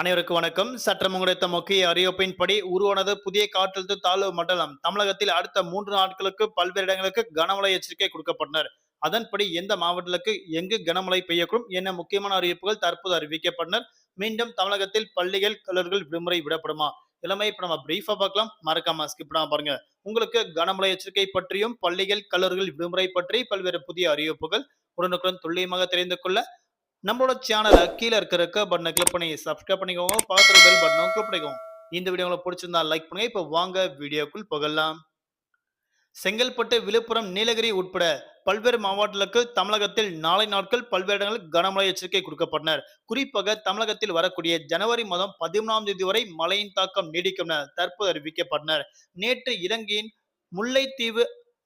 அனைவருக்கும் வணக்கம். சற்றம் கிடைத்த முக்கிய அறிவிப்பின்படி உருவானது புதிய காற்றழுத்த தாழ்வு மண்டலம். தமிழகத்தில் அடுத்த மூன்று நாட்களுக்கு பல்வேறு இடங்களுக்கு கனமழை எச்சரிக்கை கொடுக்கப்பட்டனர். அதன்படி எந்த மாவட்டங்களுக்கு எங்கு கனமழை பெய்யக்கூடும் என முக்கியமான அறிவிப்புகள் தற்போது அறிவிக்கப்பட்டனர். மீண்டும் தமிழகத்தில் பள்ளிகள் கல்லூரிகள் விடுமுறை விடப்படுமா? இளமை இப்ப நம்ம பிரீஃபா பார்க்கலாம். மறக்காம ஸ்கிப் பண்ணாம பாருங்க. உங்களுக்கு கனமழை எச்சரிக்கை பற்றியும் பள்ளிகள் கல்லூரிகள் விடுமுறை பற்றி பல்வேறு புதிய அறிவிப்புகள் உடனுக்குடன் துல்லியமாக தெரிந்து கொள்ள நம்மளோட சேனலை கீழே இருக்கிற இருக்க பட்டனை கிளிக் பண்ணி சப்ஸ்கிரைப் பண்ணிக்கோங்க. பார்க்குற பெல் பட்டனும் கிளிக் பண்ணிக்கோங்க. இந்த வீடியோ உங்களுக்கு பிடிச்சிருந்தா லைக் பண்ணுங்க. இப்போ வாங்க வீடியோக்குள் புகழலாம் செங்கல்பட்டு விழுப்புரம் நீலகிரி உட்பட பல்வேறு மாவட்டங்களுக்கு தமிழகத்தில் நாளை நாட்கள் பல்வேறு இடங்களில் கனமழை எச்சரிக்கை கொடுக்கப்பட்டனர். குறிப்பாக தமிழகத்தில் வரக்கூடிய ஜனவரி மாதம் பதிமூணாம் தேதி வரை மழையின் தாக்கம் நீடிக்கும் என தற்போது அறிவிக்கப்பட்டனர். நேற்று இலங்கையின் முல்லைத்தீவு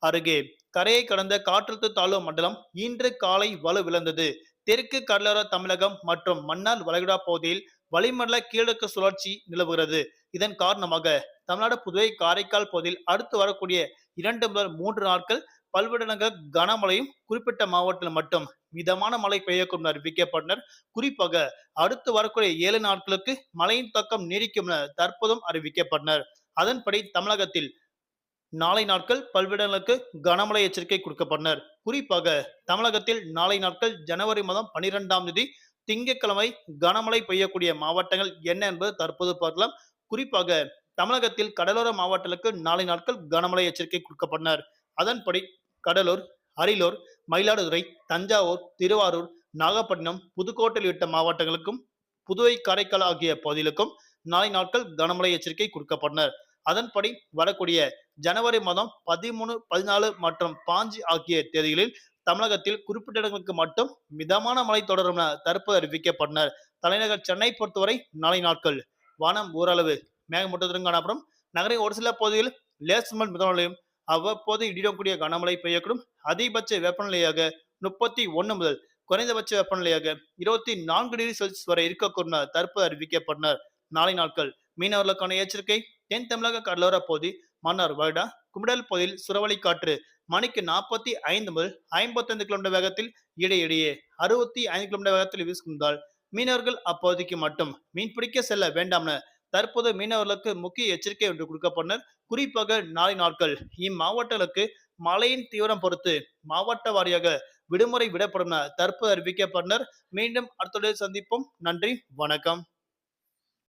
அருகே கரையை கடந்த காற்றழுத்த தாழ்வு மண்டலம் இன்று காலை வலுவிழந்தது. தெற்கு கடலோர தமிழகம் மற்றும் மன்னார் வளைகுடா பகுதியில் வளிமண்டல கீழக்கு சுழற்சி நிலவுகிறது. இதன் காரணமாக தமிழ்நாடு புதுவை காரைக்கால் பகுதியில் அடுத்து வரக்கூடிய இரண்டு முதல் மூன்று நாட்கள் பல்வேறு கனமழையும் குறிப்பிட்ட மாவட்டத்தில் மட்டும் மிதமான மழை பெய்யக்கும் அறிவிக்கப்பட்டனர் குறிப்பாக அடுத்து வரக்கூடிய ஏழு நாட்களுக்கு மழையின் தாக்கம் நீடிக்கும் என தற்போதும் அறிவிக்கப்பட்டனர். அதன்படி தமிழகத்தில் நாளை நாட்கள் பல்வேறு கனமழை எச்சரிக்கை கொடுக்கப்பட்டனர். குறிப்பாக தமிழகத்தில் நாளை நாட்கள் ஜனவரி மாதம் பனிரெண்டாம் தேதி திங்கட்கிழமை கனமழை பெய்யக்கூடிய மாவட்டங்கள் என்ன என்பது தற்போது பார்க்கலாம். குறிப்பாக தமிழகத்தில் கடலோர மாவட்டங்களுக்கு நாளை நாட்கள் கனமழை எச்சரிக்கை கொடுக்கப்பட்டனர். அதன்படி கடலூர் அரியலூர் மயிலாடுதுறை தஞ்சாவூர் திருவாரூர் நாகப்பட்டினம் புதுக்கோட்டை உள்ளிட்ட மாவட்டங்களுக்கும் புதுவை காரைக்கால் ஆகிய பகுதிகளுக்கும் நாளை நாட்கள் கனமழை எச்சரிக்கை கொடுக்கப்பட்டனர். அதன்படி வரக்கூடிய ஜனவரி மாதம் பதிமூணு பதினாலு மற்றும் பாஞ்சு ஆகிய தேதிகளில் தமிழகத்தில் குறிப்பிட்ட இடங்களுக்கு மட்டும் மிதமான மழை தொடரும் என தற்போது அறிவிக்கப்பட்டனர். தலைநகர் சென்னை பொறுத்தவரை நாளை நாட்கள் வானம் ஓரளவு மேகமூட்டத்துடன் காணப்படும். நகரின் ஒரு சில பகுதியில் லேசமல் மிதமலையும் அவ்வப்போது இடிடக்கூடிய கனமழை பெய்யக்கூடும். அதிகபட்ச வெப்பநிலையாக முப்பத்தி ஒன்னு முதல் குறைந்தபட்ச வெப்பநிலையாக இருபத்தி நான்கு டிகிரி செல்சியஸ் வரை இருக்கக்கூடும் தற்போது அறிவிக்கப்பட்டனர். நாளை நாட்கள் மீனவர்களுக்கான எச்சரிக்கை தென் தமிழக கடலோர பகுதி மன்னார் வருடா குமிடல் பகுதியில் சுறவழி காற்று மணிக்கு நாற்பத்தி ஐந்து முதல் ஐம்பத்தி ஐந்து கிலோமீட்டர் வேகத்தில் இடையிடையே அறுபத்தி ஐந்து கிலோமீட்டர் வேகத்தில் வீசுகின்றால் மீனவர்கள் அப்பகுதிக்கு மட்டும் மீன்பிடிக்க செல்ல வேண்டாம் தற்போது மீனவர்களுக்கு முக்கிய எச்சரிக்கை ஒன்று கொடுக்கப்பட்டனர். குறிப்பாக நாளை நாட்கள் இம்மாவட்டங்களுக்கு மழையின் தீவிரம் பொறுத்து மாவட்ட வாரியாக விடுமுறை விடப்படும் தற்போது அறிவிக்கப்பட்டனர். மீண்டும் அடுத்த சந்திப்போம். நன்றி. வணக்கம்.